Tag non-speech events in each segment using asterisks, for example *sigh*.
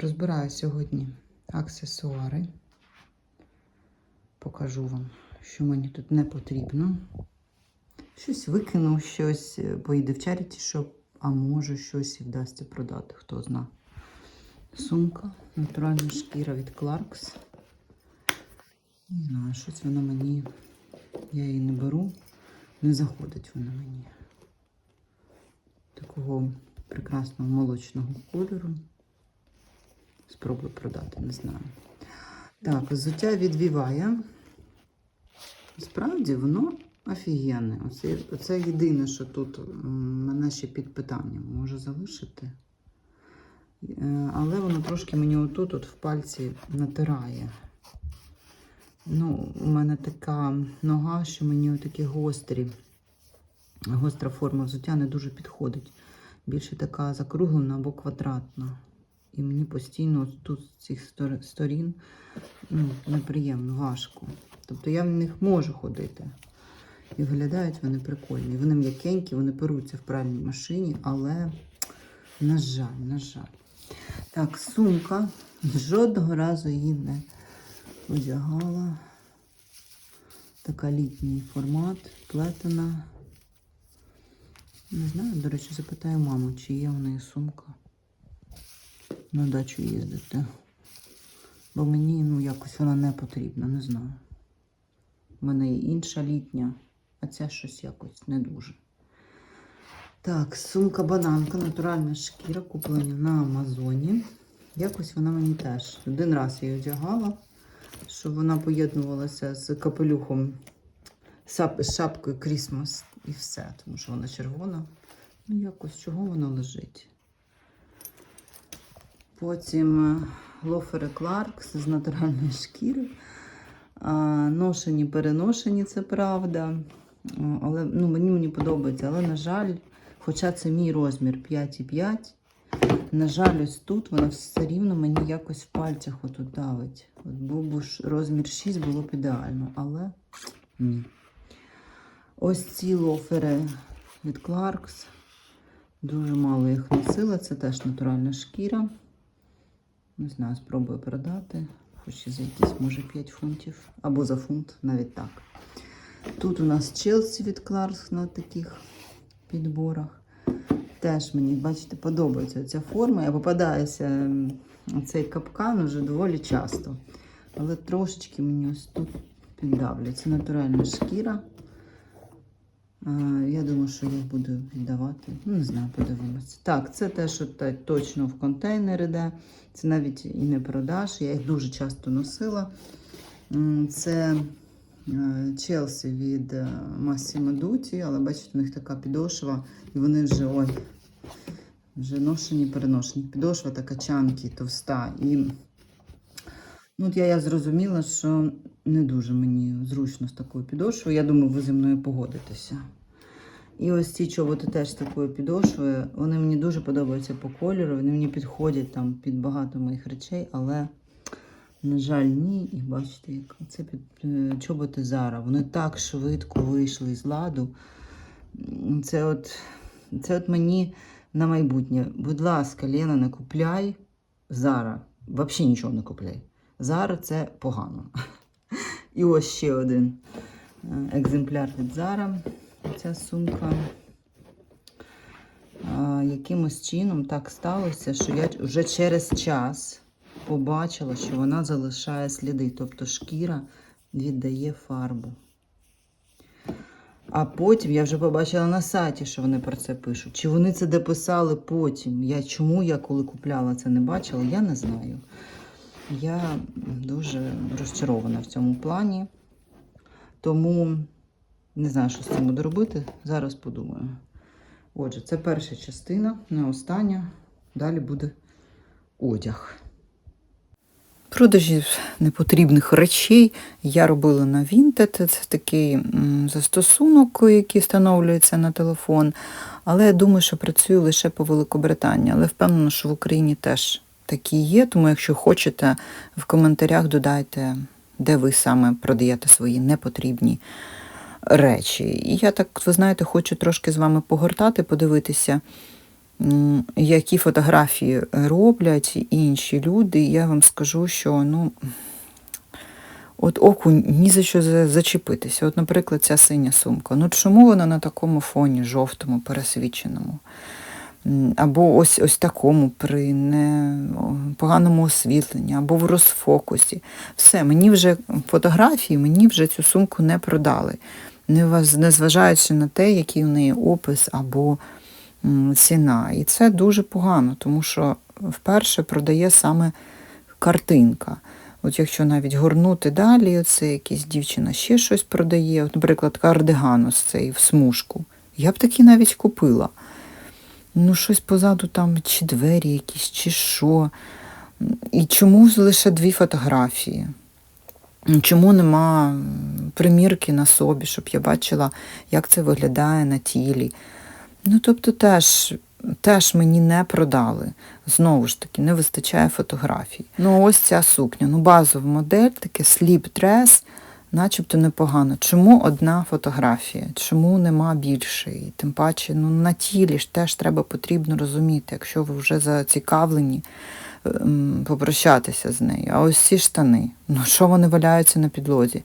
Розбираю сьогодні аксесуари. Покажу вам, що мені тут не потрібно. Щось викину, щось поїде в чаріті, щоб, а може щось і вдасться продати, хто зна. Сумка, натуральна шкіра від Clarks. Не знаю, щось вона мені, я її не беру, не заходить вона мені. Такого прекрасного молочного кольору. Спробую продати, не знаю. Так, взуття відвіває. Справді воно офігенне. Оце, оце єдине, що тут мене ще під питанням може залишити. Е, Але воно трошки мені отут от в пальці натирає. Ну, у мене така нога, що мені отакі гострі, гостра форма взуття не дуже підходить. Більше така закруглена або квадратна. І мені постійно тут з цих сторін ну, неприємно, важко. Тобто я в них можу ходити. І виглядають вони прикольні. Вони м'якенькі, вони перуться в пральній машині, але, на жаль, на жаль. Так, сумка. Жодного разу її не одягала. Така літній формат, плетена. Не знаю, до речі, запитаю маму, чи є в неї сумка на дачу їздити. Бо мені ну, якось вона не потрібна, не знаю. У мене є інша літня, а ця щось якось не дуже. Так, сумка бананка, натуральна шкіра, куплена на Амазоні. Якось вона мені теж. Один раз я її одягала, щоб вона поєднувалася з капелюхом, з шапкою Крісмас і все, тому що вона червона. Ну, якось чого вона лежить. Потім е, лофери Кларкс з натуральної шкіри. Ношені, переношені, це правда. Але ну, мені мені подобається. Але, на жаль, хоча це мій розмір 5,5, на жаль, ось тут вона все рівно мені якось в пальцях отут давить. От був би розмір 6 було б ідеально, але ні. Ось ці лофери від Clarks. Дуже мало їх носила. Це теж натуральна шкіра. Не знаю, спробую продати. Хоч і за якісь, може, 5 фунтів. Або за фунт, навіть так. Тут у нас Челсі від Clarks на таких підборах. Теж мені, бачите, подобається ця форма. Я попадаюся цей капкан вже доволі часто. Але трошечки мені ось тут піддавлять. Це натуральна шкіра. Я думаю, що їх буду віддавати. Ну, не знаю, подивимося. Так, це те, що точно в контейнер іде. Це навіть і не продаж. Я їх дуже часто носила. Це е, Челсі від е, Massimo Dutti, але бачите, у них така підошва, і вони вже ой, вже ношені, переношені. Підошва така чанки, товста. І ну, от я, я зрозуміла, що не дуже мені зручно з такою підошвою. Я думаю, ви зі мною погодитеся. І ось ці чоботи теж такою підошвою. Вони мені дуже подобаються по кольору. Вони мені підходять там під багато моїх речей, але, на жаль, ні. І бачите, як це під е, чоботи Зара. Вони так швидко вийшли з ладу. Це от, це от мені на майбутнє. Будь ласка, Лена, не купляй Зара. Взагалі нічого не купляй. Зара це погано. *laughs* І ось ще один е, екземпляр від Зара. Ця сумка. Якимось чином так сталося, що я вже через час побачила, що вона залишає сліди, тобто шкіра віддає фарбу. А потім я вже побачила на сайті, що вони про це пишуть. Чи вони це дописали потім? Я чому я коли купляла це не бачила, я не знаю. Я дуже розчарована в цьому плані. Тому не знаю, що з цим буду робити. Зараз подумаю. Отже, це перша частина, не остання. Далі буде одяг. Продажі непотрібних речей я робила на Vinted. Це такий застосунок, який встановлюється на телефон. Але я думаю, що працюю лише по Великобританії. Але впевнена, що в Україні теж такі є. Тому, якщо хочете, в коментарях додайте, де ви саме продаєте свої непотрібні речі. І я так, ви знаєте, хочу трошки з вами погортати, подивитися, які фотографії роблять інші люди, я вам скажу, що ну, от оку ні за що зачепитися. От, наприклад, ця синя сумка. Ну чому вона на такому фоні жовтому, пересвіченому? Або ось ось такому при не поганому освітленні, або в розфокусі. Все, мені вже фотографії, мені вже цю сумку не продали, незважаючи на те, який у неї опис або ціна. І це дуже погано, тому що вперше продає саме картинка. От якщо навіть горнути далі, оце якась дівчина ще щось продає, от, наприклад, кардиган ось цей в смужку. Я б такі навіть купила. Ну, щось позаду там, чи двері якісь, чи що. І чому лише дві фотографії? Чому нема примірки на собі, щоб я бачила, як це виглядає на тілі? Ну, тобто, теж, теж мені не продали. Знову ж таки, не вистачає фотографій. Ну, ось ця сукня. Ну, базова модель, таке сліп дрес, начебто непогано. Чому одна фотографія? Чому нема більше? І тим паче, ну, на тілі ж теж треба потрібно розуміти, якщо ви вже зацікавлені попрощатися з нею. А ось ці штани. Ну, що вони валяються на підлозі?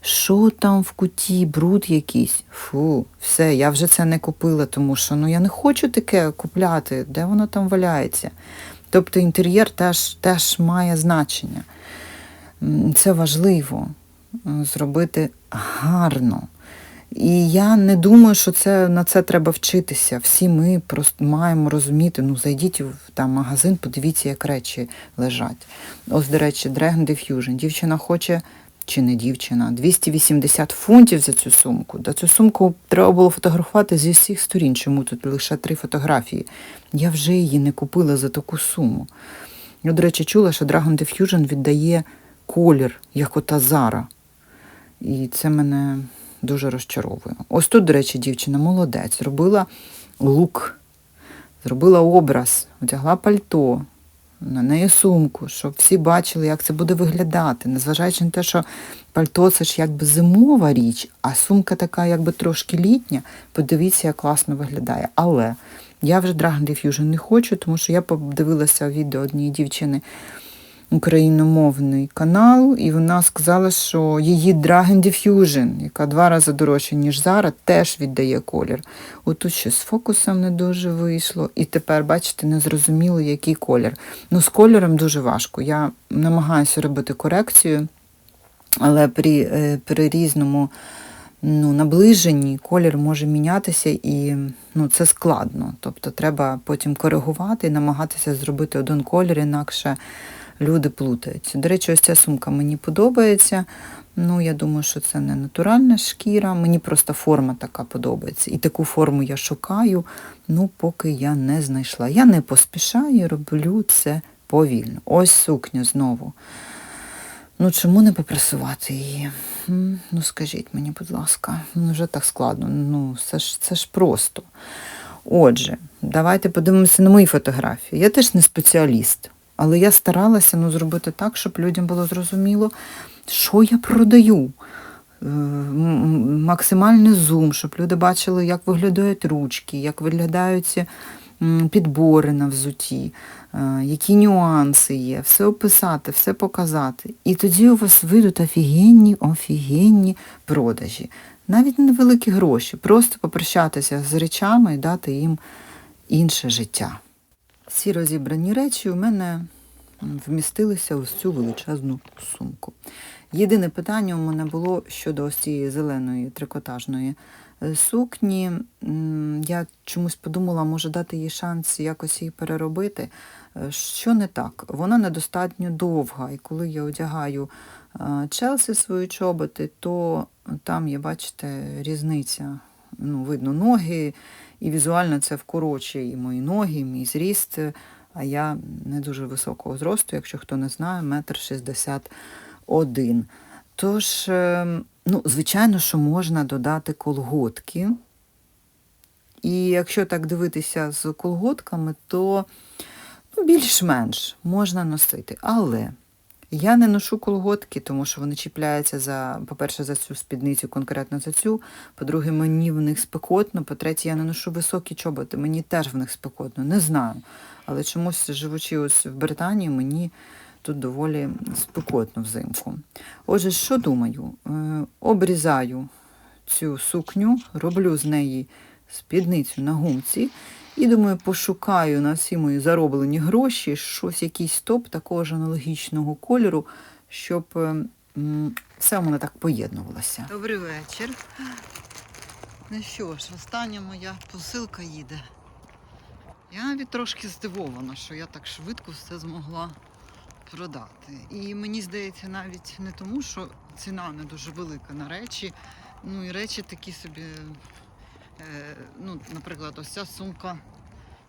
Що там в куті, бруд якийсь? Фу, все, я вже це не купила, тому що ну, я не хочу таке купляти, де воно там валяється. Тобто інтер'єр теж, теж має значення. Це важливо зробити гарно. І я не думаю, що це, на це треба вчитися. Всі ми просто маємо розуміти, ну зайдіть в там, магазин, подивіться, як речі лежать. Ось, до речі, Dragon Diffusion. Дівчина хоче, чи не дівчина, 280 фунтів за цю сумку. Да цю сумку треба було фотографувати зі всіх сторін, чому тут лише три фотографії. Я вже її не купила за таку суму. Я, до речі, чула, що Dragon Diffusion віддає колір, як ота Зара. І це мене дуже розчаровує. Ось тут, до речі, дівчина молодець, зробила лук, зробила образ, одягла пальто, на неї сумку, щоб всі бачили, як це буде виглядати. Незважаючи на те, що пальто це ж якби зимова річ, а сумка така якби трошки літня. Подивіться, як класно виглядає. Але я вже Dragon Diffusion не хочу, тому що я подивилася відео однієї дівчини україномовний канал, і вона сказала, що її Dragon Diffusion, яка два рази дорожча, ніж Зара, теж віддає колір. Отут ще з фокусом не дуже вийшло. І тепер, бачите, не зрозуміло, який колір. Ну, з кольором дуже важко. Я намагаюся робити корекцію, але при, е, при різному ну, наближенні колір може мінятися і ну, це складно. Тобто треба потім коригувати і намагатися зробити один колір, інакше люди плутаються. До речі, ось ця сумка мені подобається. Ну, я думаю, що це не натуральна шкіра, мені просто форма така подобається. І таку форму я шукаю, ну, поки я не знайшла. Я не поспішаю, роблю це повільно. Ось сукня знову. Ну, чому не попрасувати її? Ну, скажіть мені, будь ласка, ну вже так складно. Ну, це ж, це ж просто. Отже, давайте подивимося на мої фотографії. Я теж не спеціаліст, але я старалася ну, зробити так, щоб людям було зрозуміло, що я продаю. Е, Максимальний зум, щоб люди бачили, як виглядають ручки, як виглядають підбори на взуті, е, які нюанси є, все описати, все показати. І тоді у вас вийдуть офігенні, офігенні продажі. Навіть невеликі гроші, просто попрощатися з речами і дати їм інше життя. Всі розібрані речі у мене вмістилися в цю величезну сумку. Єдине питання у мене було щодо ось цієї зеленої трикотажної е, сукні. Я чомусь подумала, може дати їй шанс якось її переробити. Е, Що не так? Вона недостатньо довга, і коли я одягаю е, Челсі свої чоботи, то там є, бачите, різниця. Ну, видно ноги, і візуально це вкорочує і мої ноги, і мій зріст. А я не дуже високого зросту, якщо хто не знає, метр шістдесят один. Тож, е, ну, звичайно, що можна додати колготки. І якщо так дивитися з колготками, то ну, більш-менш можна носити. Але Я не ношу колготки, тому що вони чіпляються за, по-перше, за цю спідницю, конкретно за цю. По-друге, мені в них спекотно. По-третє, я не ношу високі чоботи, мені теж в них спекотно. Не знаю. Але чомусь, живучи ось в Британії, мені тут доволі спекотно взимку. Отже, що думаю? Е, Обрізаю цю сукню, роблю з неї спідницю на гумці. І думаю, пошукаю на всі мої зароблені гроші щось, якийсь топ такого ж аналогічного кольору, щоб е, м, все в мене так поєднувалося. Добрий вечір. Ну що ж, остання моя посилка їде. Я навіть трошки здивована, що я так швидко все змогла продати. І мені здається, навіть не тому, що ціна не дуже велика на речі. Ну і речі такі собі. Е, ну, наприклад, ось ця сумка,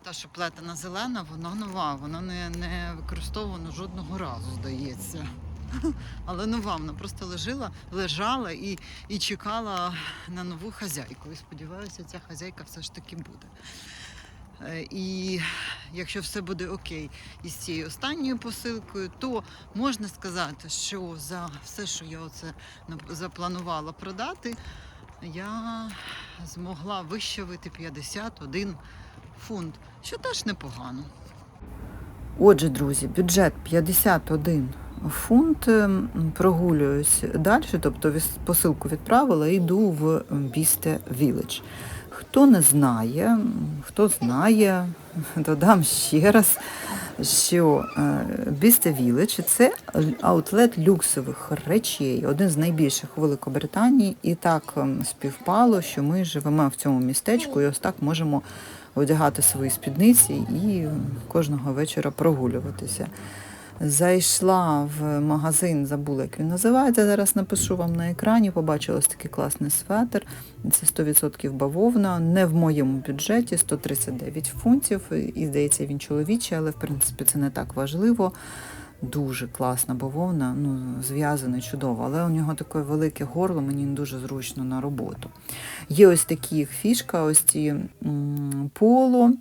та, що плетена зелена, вона нова, вона не, не використована жодного разу, здається. *laughs* Але нова, вона просто лежала, лежала і, і чекала на нову хазяйку. І сподіваюся, ця хазяйка все ж таки буде. Е, І якщо все буде окей із цією останньою посилкою, то можна сказати, що за все, що я оце запланувала продати, я змогла вищавити 51 фунт, що теж непогано. Отже, друзі, бюджет 51 фунт. Ем, Прогулююсь далі, тобто посилку відправила йду в Бісте Village. Хто не знає, хто знає, *laughs* додам ще раз, що Бісте Village – це аутлет люксових речей, один з найбільших у Великобританії. І так ем, співпало, що ми живемо в цьому містечку і ось так можемо одягати свої спідниці і кожного вечора прогулюватися. Зайшла в магазин, забула, як він називається. Зараз напишу вам на екрані. Побачила ось такий класний светр. Це 100% бавовна. Не в моєму бюджеті 139 фунтів. І здається, він чоловічий, але в принципі це не так важливо. Дуже класна бавовна, ну, зв'язаний чудово, але у нього таке велике горло, мені дуже зручно на роботу. Є ось такі фішка, ось ці м, поло,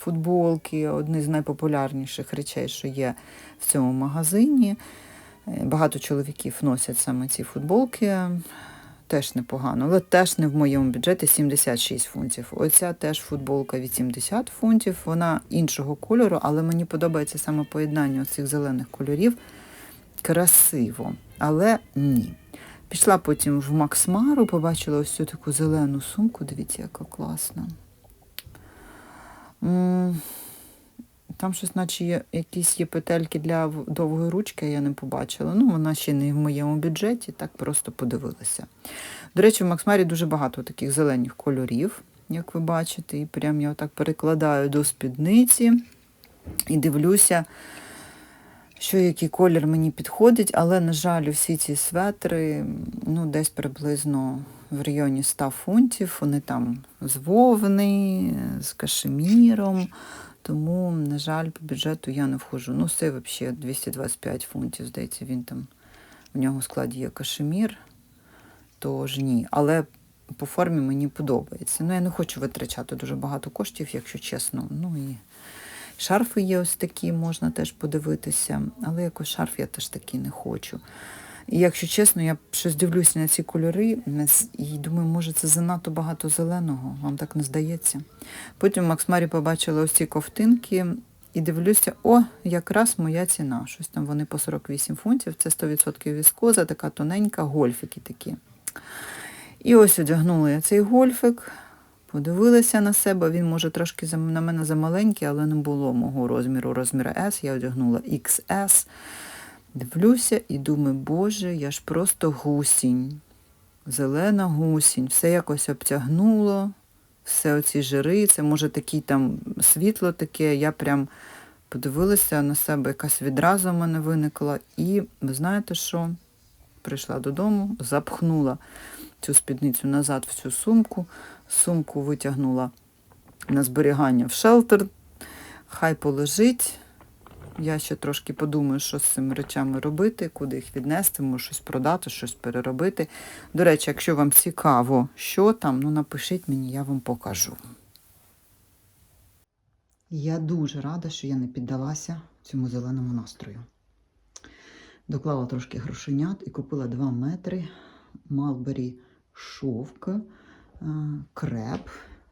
футболки, одні з найпопулярніших речей, що є в цьому магазині. Е, Багато чоловіків носять саме ці футболки. Теж непогано, але теж не в моєму бюджеті 76 фунтів. Оця теж футболка від 70 фунтів, вона іншого кольору, але мені подобається саме поєднання цих зелених кольорів. Красиво, але ні. Пішла потім в Максмару, побачила ось цю таку зелену сумку. Дивіться, яка класна. Там щось, наче є, якісь є петельки для довгої ручки, я не побачила. Ну, вона ще не в моєму бюджеті, так просто подивилася. До речі, в Максмарі дуже багато таких зелених кольорів, як ви бачите. І прям я отак перекладаю до спідниці і дивлюся, що який колір мені підходить, але, на жаль, всі ці светри ну, десь приблизно в районі 100 фунтів. Вони там з вовни, з кашеміром. Тому, на жаль, по бюджету я не входжу. Ну, це взагалі 225 фунтів, здається, він там, в нього в складі є кашемір, тож ні. Але по формі мені подобається. Ну, я не хочу витрачати дуже багато коштів, якщо чесно. Ну і шарфи є ось такі, можна теж подивитися, але якось шарф я теж такий не хочу. І якщо чесно, я щось дивлюся на ці кольори і думаю, може це занадто багато зеленого, вам так не здається. Потім в Максмарі побачила ось ці ковтинки і дивлюся, о, якраз моя ціна. Щось там вони по 48 фунтів, це 100% віскоза, така тоненька, гольфики такі. І ось одягнула я цей гольфик, подивилася на себе. Він, може, трошки на мене замаленький, але не було мого розміру, розміру S. Я одягнула XS. Дивлюся і думаю, боже, я ж просто гусінь. Зелена гусінь. Все якось обтягнуло, все оці жири, це може такий там світло таке. Я прям подивилася на себе, якась відразу в мене виникла. І ви знаєте що? Прийшла додому, запхнула цю спідницю назад в цю сумку, сумку витягнула на зберігання в шелтер. Хай полежить. Я ще трошки подумаю, що з цими речами робити, куди їх віднести, може щось продати, щось переробити. До речі, якщо вам цікаво, що там, ну напишіть мені, я вам покажу. Я дуже рада, що я не піддалася цьому зеленому настрою. доклала трошки грошенят і купила 2 метри Малбері шовк, е, креп,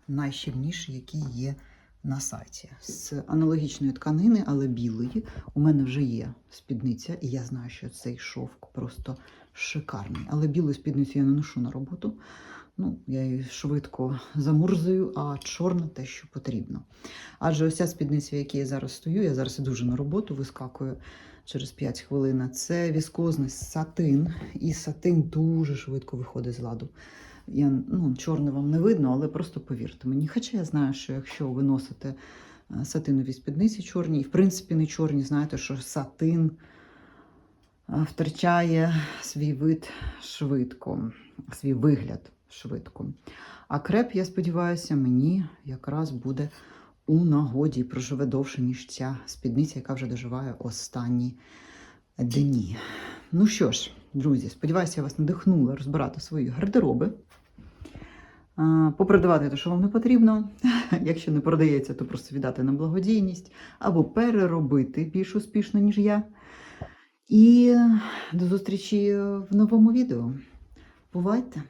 найщільніший, який є на сайті. З аналогічної тканини, але білої. У мене вже є спідниця, і я знаю, що цей шовк просто шикарний. Але білу спідницю я не ношу на роботу. Ну, я її швидко замурзую, а чорна те, що потрібно. Адже ось ця спідниця, в якій я зараз стою, я зараз іду вже на роботу, вискакую через 5 хвилин. Це віскозний сатин, і сатин дуже швидко виходить з ладу. Я, ну, чорне вам не видно, але просто повірте мені. Хоча я знаю, що якщо ви носите е, сатинові спідниці чорні, і в принципі не чорні, знаєте, що сатин е, втрачає свій вид швидко, свій вигляд швидко. А креп, я сподіваюся, мені якраз буде у нагоді і проживе довше, ніж ця спідниця, яка вже доживає останні дні. Ну що ж, друзі, сподіваюся, я вас надихнула розбирати свої гардероби. Попродавати те, що вам не потрібно. *laughs* Якщо не продається, то просто віддати на благодійність або переробити більш успішно, ніж я. І до зустрічі в новому відео. Бувайте!